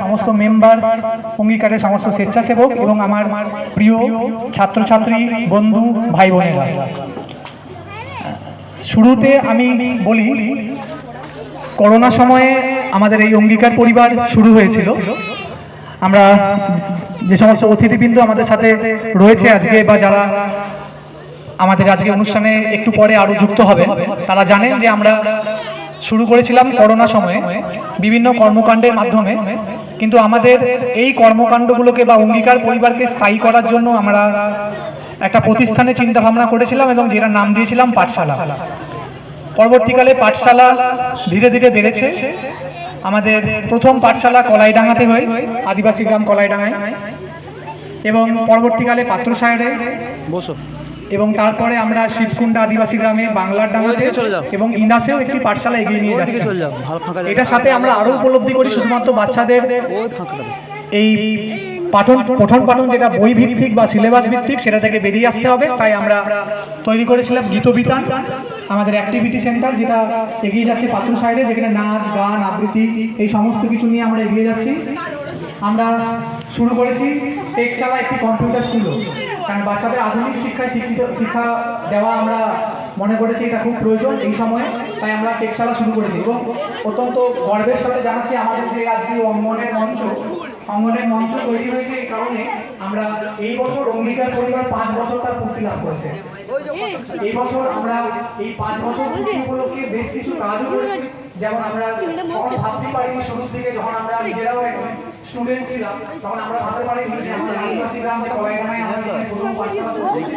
সমস্ত মেম্বার অঙ্গীকারের সমস্ত স্বেচ্ছাসেবক এবং আমার প্রিয় ছাত্রছাত্রী, বন্ধু ভাই বোনেরা শুরুতে আমি বলি, করোনা সময়ে আমাদের এই অঙ্গীকার পরিবার শুরু হয়েছিল। আমরা যে সমস্ত অতিথিবৃন্দ আমাদের সাথে রয়েছে আজকে বা যারা আমাদের আজকে অনুষ্ঠানে একটু পরে আরও যুক্ত হবে, তারা জানেন যে আমরা শুরু করেছিলাম করোনা সময়ে বিভিন্ন কর্মকাণ্ডের মাধ্যমে। কিন্তু আমাদের এই কর্মকাণ্ডগুলোকে বা অঙ্গীকার পরিবারকে স্থায়ী করার জন্য আমরা একটা প্রতিষ্ঠানে চিন্তা ভাবনা করেছিলাম এবং যেটা নাম দিয়েছিলাম পাঠশালা। পরবর্তীকালে পাঠশালা ধীরে ধীরে বেড়েছে। আমাদের প্রথম পাঠশালা কলাইডাঙ্গাতে হয়, আদিবাসী গ্রাম কলাইডাঙ্গায়। এবং পরবর্তীকালে পাত্রসায়রে। বসো। এবং তারপরে আমরা শিবকুণ্ডা আদিবাসী গ্রামে বাংলার চলে এবং ইন্দাসেও একটি পাঠশালা এগিয়ে নিয়ে যাচ্ছে। এটার সাথে আমরা আরও উপলব্ধি করি শুধুমাত্র বাচ্চাদের। এই পাঠন পঠন পাঠন যেটা বই ভিত্তিক বা সিলেবাস ভিত্তিক সেটা থেকে বেরিয়ে আসতে হবে তাই আমরা তৈরি করেছিলাম গীতবিতান আমাদের অ্যাক্টিভিটি সেন্টার যেটা এগিয়ে যাচ্ছে পাত্র সাইডে যেখানে নাচ গান আবৃত্তি এই সমস্ত কিছু নিয়ে আমরা এগিয়ে যাচ্ছি আমরা শুরু করেছি। টেকশালা একটি কম্পিউটার স্কুল কারণ বাচ্চাদের আধুনিক শিক্ষায় শিক্ষিত শিক্ষা দেওয়া আমরা মনে করেছি এটা খুব প্রয়োজন এই সময়ে। তাই আমরা টেকশালা শুরু করেছি এবং অত্যন্ত গর্বের সাথে জানাচ্ছি আমাদের যে আজকে অঙ্গনের মঞ্চ। অঙ্গনের মঞ্চ তৈরি হয়েছে এই কারণে আমরা এই বছর অঙ্গীকার পরিবার পাঁচ বছর তার পূর্তি লাভ করেছে। এই বছর আমরা এই পাঁচ বছর উপলক্ষে বেশ কিছু কাজও করেছি। যেমন আমরা ভাবতে পারিনি শুরুর দিকে যখন আমরা নিজেরাও স্টুডেন্ট ছিলাম তখন আমরা ভাবতে পারিনি যে আমাদের আদিবাসী গ্রাম যে কলাইডাঙ্গায় আমরা এখানে প্রথম পাঠশালা শুরু করছি।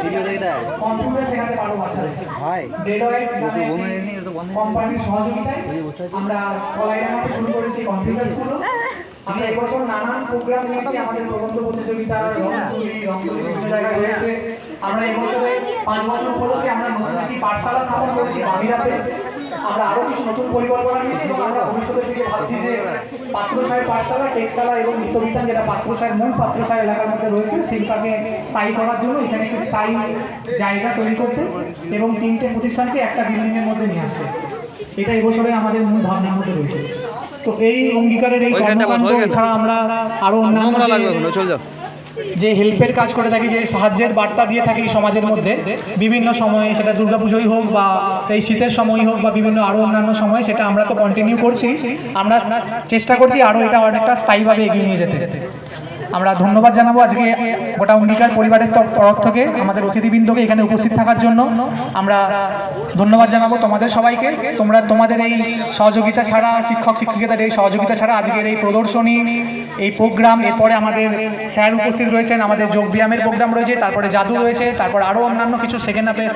কম্পিউটার শেখাতে পারব বাচ্চাদের ডেলয়েট কোম্পানির সহযোগিতায় আমরা কলাইডাঙ্গাতে শুরু করেছি কম্পিউটার স্কুল আমরা এবছর নানান প্রোগ্রাম নিয়েছি আমাদের প্রবন্ধ প্রতিযোগিতা বিভিন্ন জায়গায় হয়েছে। আমরা এবছরে পাঁচ বছর উপলক্ষে আমরা নতুন একটি পাঠশালা স্থাপন করেছি বামিরাতে। আমরা আরও কিছু নতুন পরিকল্পনা নিয়েছি এবং আমরা ভবিষ্যতের দিকে ভাবছি যে পাত্রসাহের পাঠশালা টেকশালা এবং নিত্যবিতান যেটা পাত্রসাহের মূল পাত্রসাহের এলাকার মধ্যে রয়েছে সেইটাকে স্থায়ী করার জন্য এখানে একটি স্থায়ী জায়গা তৈরি করতে এবং তিনটে প্রতিষ্ঠানকে একটা বিল্ডিং এর মধ্যে নিয়ে আসতে। এটা এবছরে আমাদের মূল ভাবনার মধ্যে রয়েছে। তো এই অঙ্গীকারের এই কর্মকাণ্ড এছাড়া আমরা আরও অন্যান্য যে- হেল্পের কাজ করে থাকি, যে সাহায্যের বার্তা দিয়ে থাকি সমাজের মধ্যে, বিভিন্ন সময়ে সেটা দুর্গাপুজোই হোক বা এই শীতের সময় হোক বা বিভিন্ন আরও অন্যান্য সময় সেটা আমরা তো কন্টিনিউ করছি। আমরা চেষ্টা করছি আরও এটা অনেকটা স্থায়ীভাবে এগিয়ে নিয়ে যেতে। আমরা ধন্যবাদ জানাব আজকে গোটা অঙ্গীকার পরিবারের তর- তরফ থেকে, আমাদের অতিথিবৃন্দকে এখানে উপস্থিত থাকার জন্য। আমরা ধন্যবাদ জানাব তোমাদের সবাইকে। তোমরা, তোমাদের এই সহযোগিতা ছাড়া, শিক্ষক, শিক্ষিকাদের এই সহযোগিতা ছাড়া আজকের এই প্রদর্শনী, এই প্রোগ্রাম, এরপরে আমাদের স্যার উপস্থিত রয়েছেন, আমাদের যোগব্যায়ামের প্রোগ্রাম রয়েছে, তারপরে জাদু রয়েছে, তারপর আরও অন্যান্য কিছু সেকেন্ড হাফে